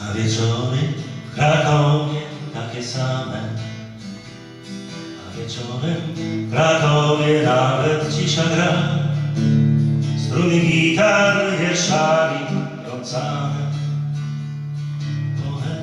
A wieczory w Krakowie takie same A wieczorem w Krakowie nawet cisza gra Struny gitar wieszali rącane Bohemia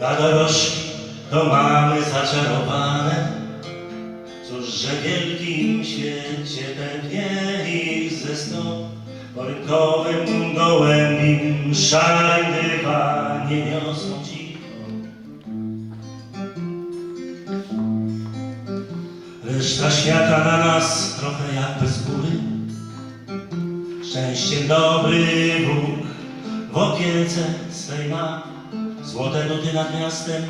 A dorożki to mamy zaczarowane. Cóż, że w wielkim świecie pewnie ich ze sto Po rynkowym gołębim szarym dywanie niosą cicho Reszta świata na nas trochę jakby z góry. Szczęściem dobry Bóg w opiece swej ma Złote nuty nad miastem,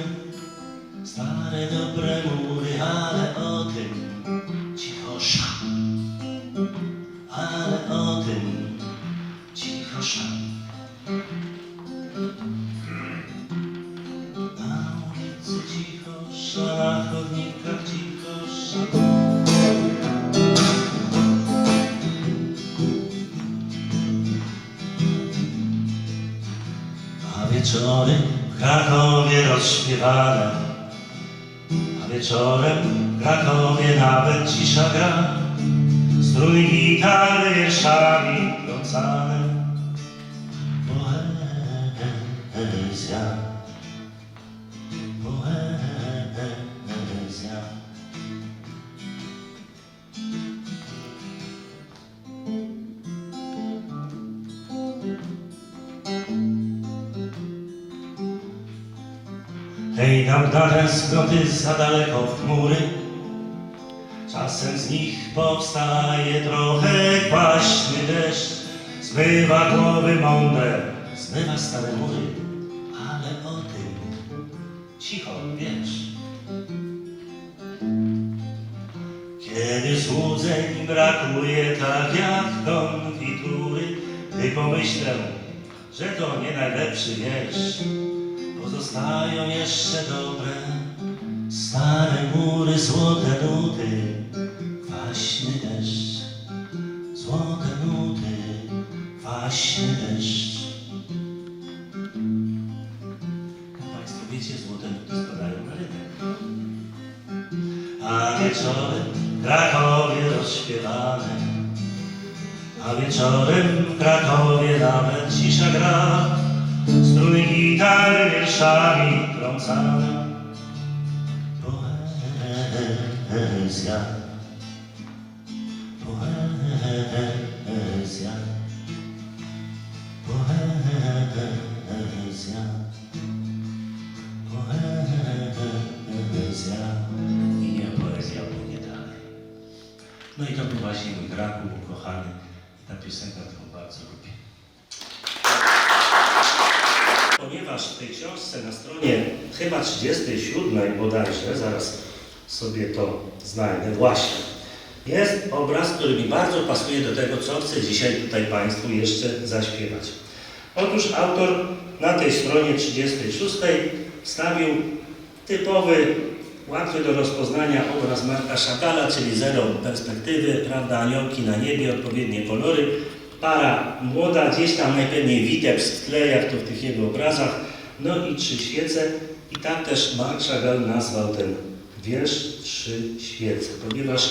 stare dobre mury, ale o tym cicho szam. Ale o tym cicho Krakowie rozśpiewane A wieczorem Krakowie nawet cisza gra. Strój gitary wierszami plącane Poezja Hej, tam na tęsknoty za daleko w chmury. Czasem z nich powstaje trochę kwaśny deszcz. Zmywa głowy mądre, zmywa stare mury. Ale o tym cicho wiesz. Kiedy złudzeń brakuje tak jak konfitury Gdy pomyślę, że to nie najlepszy wiersz Pozostają jeszcze dobre Stare mury, złote nuty Kwaśny deszcz Złote nuty Kwaśny deszcz. Państwo wiecie, złote nuty spadają na rynek. A wieczorem w Krakowie rozśpiewane A wieczorem w Krakowie nawet cisza gra Struny gitary wierszami trącane Poezja W tej książce na stronie chyba 37 bodajże, zaraz sobie to znajdę, właśnie, jest obraz, który mi bardzo pasuje do tego, co chcę dzisiaj tutaj Państwu jeszcze zaśpiewać. Otóż autor na tej stronie 36 wstawił typowy, łatwy do rozpoznania obraz Marka Chagalla, czyli zero perspektywy, prawda, aniołki na niebie, odpowiednie kolory, para młoda, gdzieś tam najpewniej witeps w tle, jak to w tych jego obrazach, no i trzy świece. I tak też Mark Chagall nazwał ten wiersz Trzy świece, ponieważ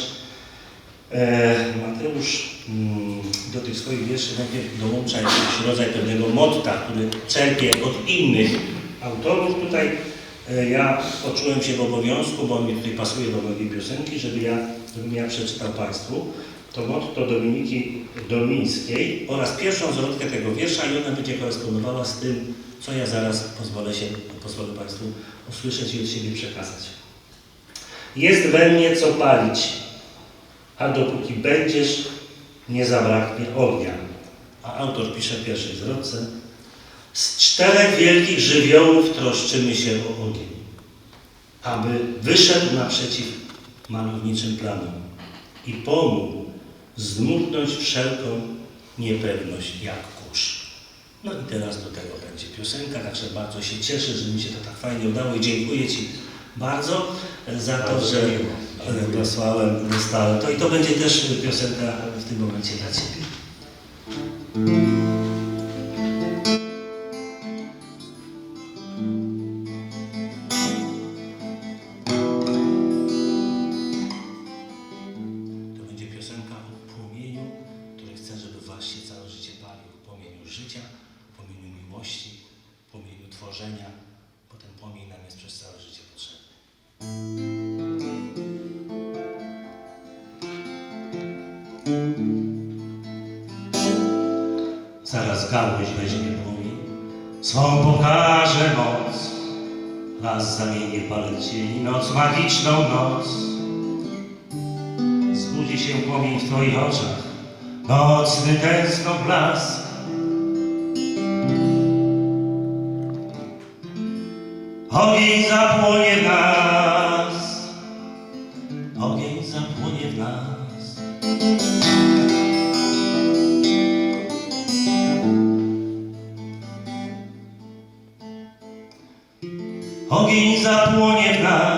e, Mateusz mm, do tych swoich wierszy najpierw dołącza jakiś rodzaj pewnego motta, który czerpie od innych autorów. Tutaj e, ja poczułem się w obowiązku, bo on mi tutaj pasuje do mojej piosenki, żeby ja, żebym ja przeczytał Państwu to motto Dominiki Dolińskiej oraz pierwszą zwrotkę tego wiersza i ona będzie korespondowała z tym, co ja zaraz pozwolę, się, pozwolę Państwu usłyszeć i od siebie przekazać. Jest we mnie co palić, a dopóki będziesz, nie zabraknie ognia. A autor pisze w pierwszej zwrotce. Z czterech wielkich żywiołów troszczymy się o ogień, aby wyszedł naprzeciw malowniczym planom i pomógł zdmuchnąć wszelką niepewność jak kurz. No i teraz do tego będzie piosenka, także bardzo się cieszę, że mi się to tak fajnie udało i dziękuję Ci bardzo za to, że. Dziękuję. dostałem, to i to będzie też piosenka w tym momencie dla Ciebie. To będzie piosenka o płomieniu, który chcę, żeby Was się całe życie palił. W płomieniu życia, w płomieniu miłości, w tworzenia, bo ten płomień nam jest przez całe życie potrzebny. Zaraz gałąź weźmie płomień, swą pokaże moc. Las zamieni w balet cieni, noc magiczną noc. Zbudzi się płomień w Twoich oczach, nocny tęskno blask. Ogień zapłonie w nas, ogień zapłonie w nas. Ogień zapłonie w nas,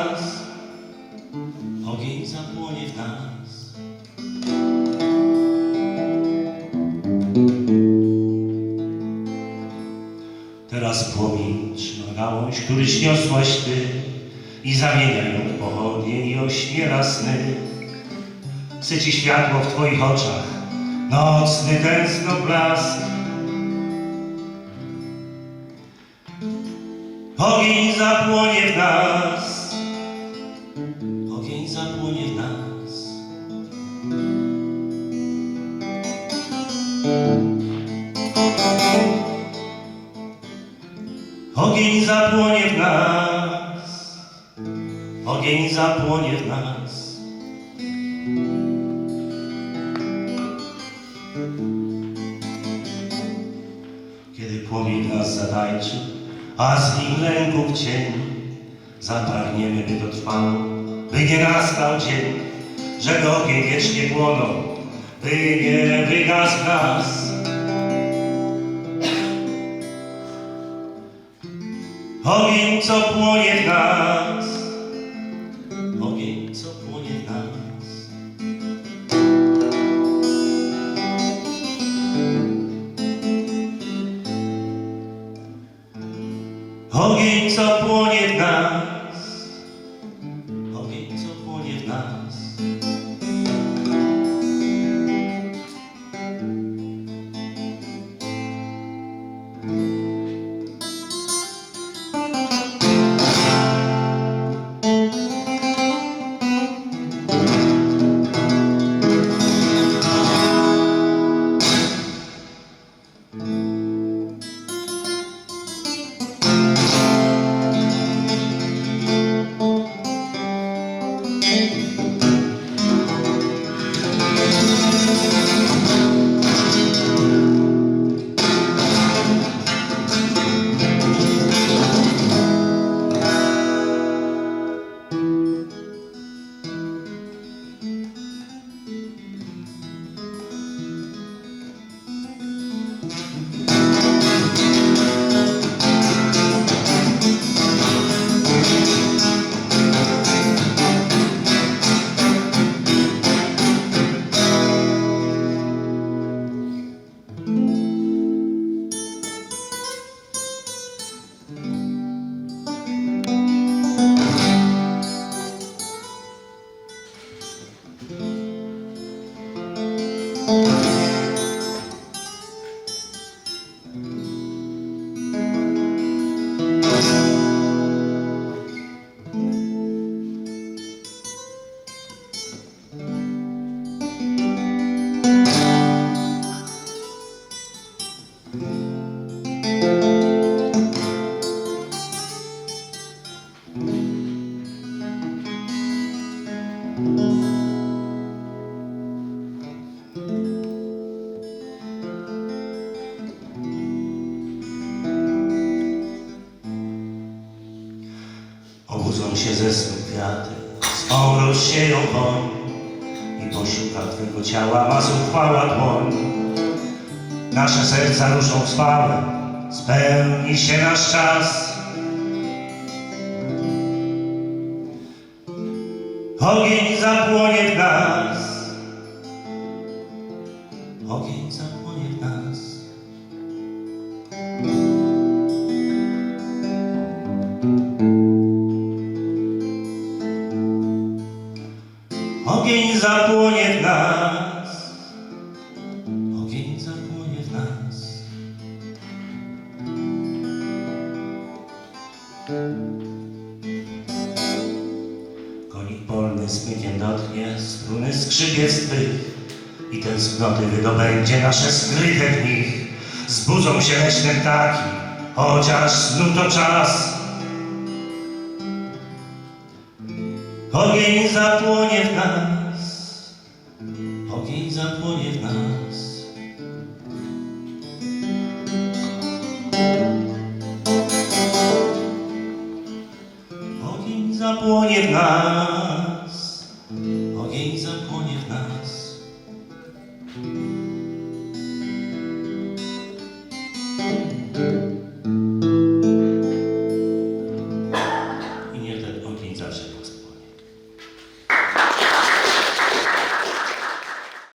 gałąź, który śniosłaś Ty i zamienia ją w pochodnie i ośmiela sny. Chce Ci światło w Twoich oczach, nocny tęskno blask. Ogień zapłonie w nas, Ogień zapłonie w nas, ogień zapłonie w nas. Kiedy płomień nas zatańczy, a z nim lęków cień, zapragniemy, by to trwało, by nie nastał dzień, żeby ogień wiecznie płonął, by nie wygasł nas. Ogień, co płonie w nas, ogień, co płonie w nas. Ogień, co płonie w nas, Obudzą się ze snu kwiaty, swą rozsieją woń i poszuka Twego ciała, ma zuchwała dłoń. Nasze serca ruszą chwałę, spełni się nasz czas. Ogień zapłonie w nas. Ogień zapłonie w nas. Ogień zapłonie w nas. Ogień zapłonie w nas. Konik polny smykiem dotknie struny skrzypiec twych i tęsknoty wydobędzie nasze skryte w nich. Zbudzą się leśne ptaki, chociaż snu to czas. Ogień zapłonie w nas, ogień zapłonie w nas. zapłonie w nas, ogień zapłonie w nas.